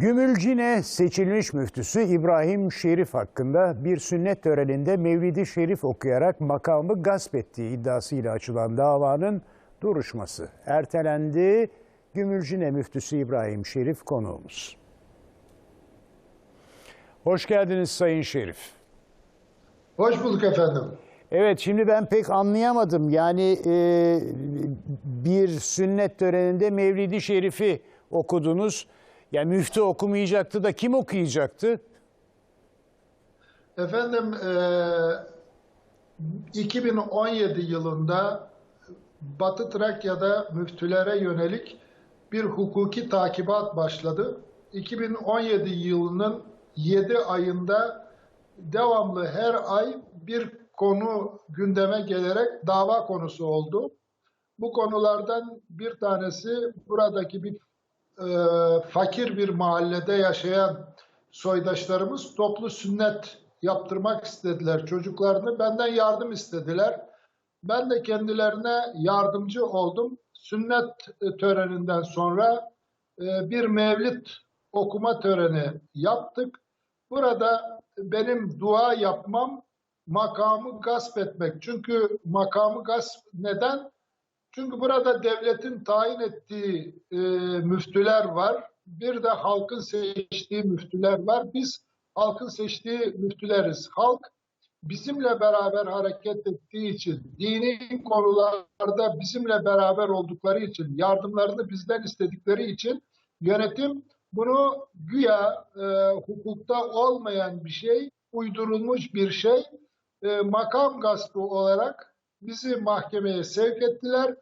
Gümülcine seçilmiş müftüsü İbrahim Şerif hakkında bir sünnet töreninde Mevlidi Şerif okuyarak makamı gasp ettiği iddiasıyla açılan davanın duruşması ertelendi. Gümülcine müftüsü İbrahim Şerif konuğumuz. Hoş geldiniz Sayın Şerif. Hoş bulduk efendim. Evet şimdi ben pek anlayamadım. Yani e, bir sünnet töreninde Mevlidi Şerif'i okudunuz. Ya müftü okumayacaktı da kim okuyacaktı? Efendim eee 2017 yılında Batı Trakya'da müftülere yönelik bir hukuki takibat başladı. 2017 yılının 7 ayında devamlı her ay bir konu gündeme gelerek dava konusu oldu. Bu konulardan bir tanesi buradaki bir e, fakir bir mahallede yaşayan soydaşlarımız toplu sünnet yaptırmak istediler çocuklarını. Benden yardım istediler. Ben de kendilerine yardımcı oldum. Sünnet e, töreninden sonra e, bir mevlid okuma töreni yaptık. Burada benim dua yapmam makamı gasp etmek. Çünkü makamı gasp neden? Çünkü burada devletin tayin ettiği e, müftüler var. Bir de halkın seçtiği müftüler var. Biz halkın seçtiği müftüleriz. Halk bizimle beraber hareket ettiği için, dini konularda bizimle beraber oldukları için, yardımlarını bizden istedikleri için yönetim bunu güya e, hukukta olmayan bir şey, uydurulmuş bir şey, e, makam gaspı olarak bizi mahkemeye sevk ettiler.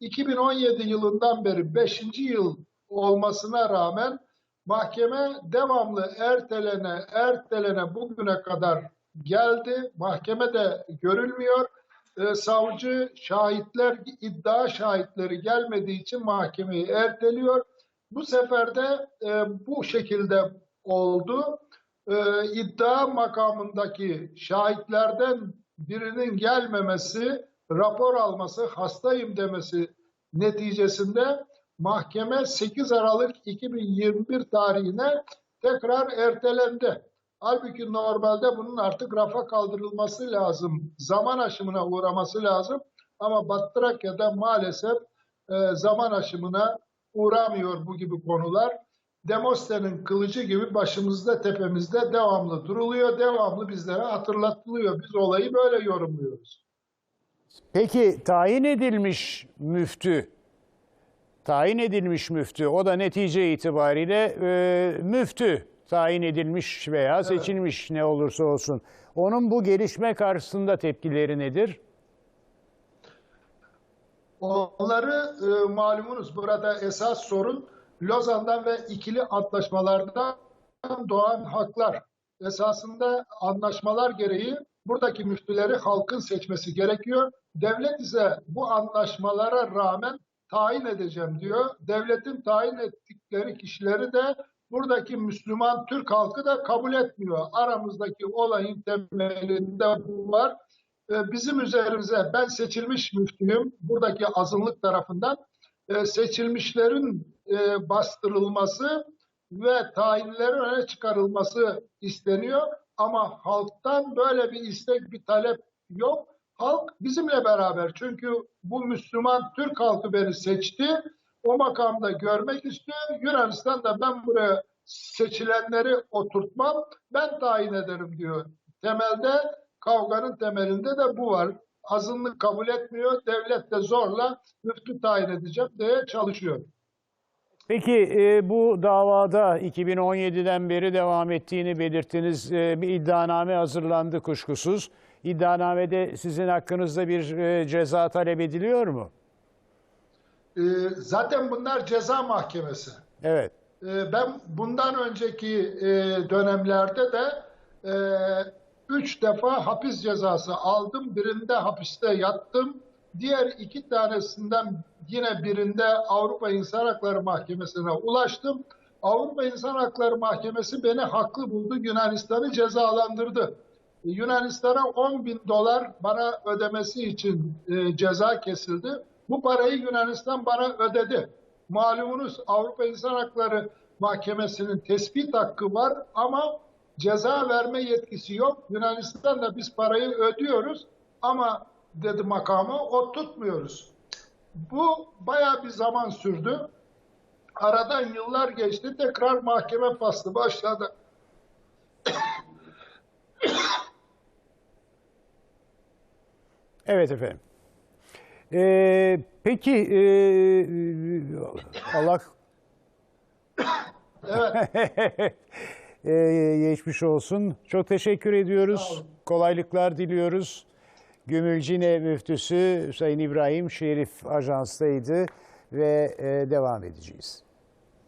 2017 yılından beri 5. yıl olmasına rağmen mahkeme devamlı ertelene ertelene bugüne kadar geldi. Mahkeme de görülmüyor. Ee, savcı şahitler iddia şahitleri gelmediği için mahkemeyi erteliyor. Bu sefer de e, bu şekilde oldu. E, iddia makamındaki şahitlerden birinin gelmemesi, rapor alması, hastayım demesi neticesinde mahkeme 8 Aralık 2021 tarihine tekrar ertelendi. Halbuki normalde bunun artık rafa kaldırılması lazım, zaman aşımına uğraması lazım. Ama Batı Trakya'da maalesef e, zaman aşımına uğramıyor bu gibi konular. Demosthenes'in kılıcı gibi başımızda tepemizde devamlı duruluyor, devamlı bizlere hatırlatılıyor. Biz olayı böyle yorumluyoruz. Peki tayin edilmiş müftü, tayin edilmiş müftü, o da netice itibariyle e, müftü tayin edilmiş veya seçilmiş ne olursa olsun. Onun bu gelişme karşısında tepkileri nedir? Onları e, malumunuz burada esas sorun Lozan'dan ve ikili antlaşmalardan doğan haklar. Esasında anlaşmalar gereği buradaki müftüleri halkın seçmesi gerekiyor. Devlet ise bu anlaşmalara rağmen tayin edeceğim diyor. Devletin tayin ettikleri kişileri de buradaki Müslüman Türk halkı da kabul etmiyor. Aramızdaki olayın temelinde bu var. Ee, Bizim üzerimize ben seçilmiş müftüyüm. Buradaki azınlık tarafından seçilmişlerin e, bastırılması ve tayinlerin öne çıkarılması isteniyor. Ama halktan böyle bir istek, bir talep yok. Halk bizimle beraber. Çünkü bu Müslüman Türk halkı beni seçti. O makamda görmek istiyor. Yunanistan da ben buraya seçilenleri oturtmam, ben tayin ederim diyor. Temelde kavganın temelinde de bu var. Azınlık kabul etmiyor, devlet de zorla müftü tayin edeceğim diye çalışıyor. Peki e, bu davada 2017'den beri devam ettiğini belirttiniz. E, bir iddianame hazırlandı kuşkusuz. İddianamede sizin hakkınızda bir e, ceza talep ediliyor mu? Ee, zaten bunlar ceza mahkemesi. Evet. Ee, ben bundan önceki e, dönemlerde de e, üç defa hapis cezası aldım. Birinde hapiste yattım. Diğer iki tanesinden yine birinde Avrupa İnsan Hakları Mahkemesi'ne ulaştım. Avrupa İnsan Hakları Mahkemesi beni haklı buldu. Yunanistan'ı cezalandırdı. Yunanistan'a 10 bin dolar bana ödemesi için e, ceza kesildi. Bu parayı Yunanistan bana ödedi. Malumunuz Avrupa İnsan Hakları Mahkemesi'nin tespit hakkı var ama ceza verme yetkisi yok. Yunanistan'da biz parayı ödüyoruz ama dedi makamı o tutmuyoruz. Bu bayağı bir zaman sürdü. Aradan yıllar geçti. Tekrar mahkeme faslı başladı. Evet efendim. Ee, peki ee, Allah Evet. Ee, geçmiş olsun. Çok teşekkür ediyoruz. Kolaylıklar diliyoruz. Gümülcine müftüsü Sayın İbrahim Şerif Ajans'taydı ve e, devam edeceğiz.